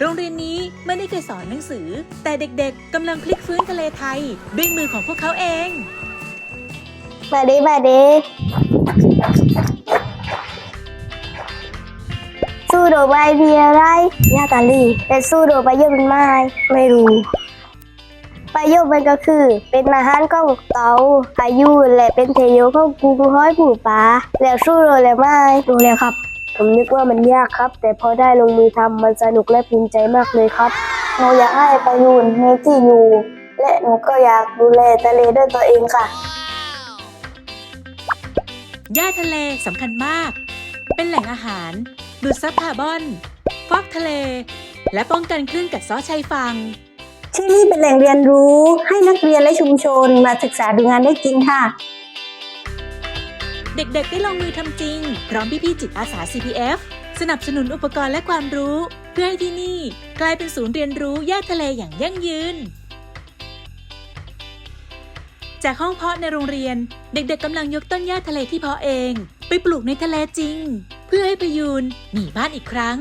โรงเรียนนี้ไม่ได้เคยสอนหนังสือ แต่เด็กๆกำลังพลิกฟื้นทะเลไทย ด้วยมือของพวกเขาเองมาดีมาดีสู้โดดใบมีอะไรยาตาลีแต่สู้โดดใบเยอะเป็นไม้ไม่รู้ใบโยมันก็คือ เป็นอาหารของเตาอายุและเป็นเทโยของกุ้งห้อยปูปลาแล้วสู้โดดแล้วไม่รู้แล้วครับ ผมนึกว่ามันยากครับ แต่พอได้ลงมือทำมันสนุกและภูมิใจมากเลยครับหนูอยากให้ประยูนมีที่อยู่ และหนูก็อยากดูแลทะเลด้วยตัวเองค่ะ หญ้าทะเลสำคัญมาก เป็นแหล่งอาหาร ดูดซับคาร์บอน ฟอกทะเล และป้องกันคลื่นกัดเซาะชายฝั่งที่นี่เป็นแหล่งเรียนรู้ให้นักเรียนและชุมชนมาศึกษาดูงานได้จริงค่ะ เด็กๆ ได้ลงมือทำจริง พร้อมพี่ๆจิตอาสา CPF สนับสนุนอุปกรณ์และความรู้ เพื่อให้ที่นี่กลายเป็นศูนย์เรียนรู้แยกทะเลอย่างยั่งยืน จากห้องเพาะในโรงเรียน เด็กๆกำลังยกต้นหญ้าทะเลที่เพาะเอง ไปปลูกในทะเลจริง เพื่อให้พยูนมีบ้านอีกครั้ง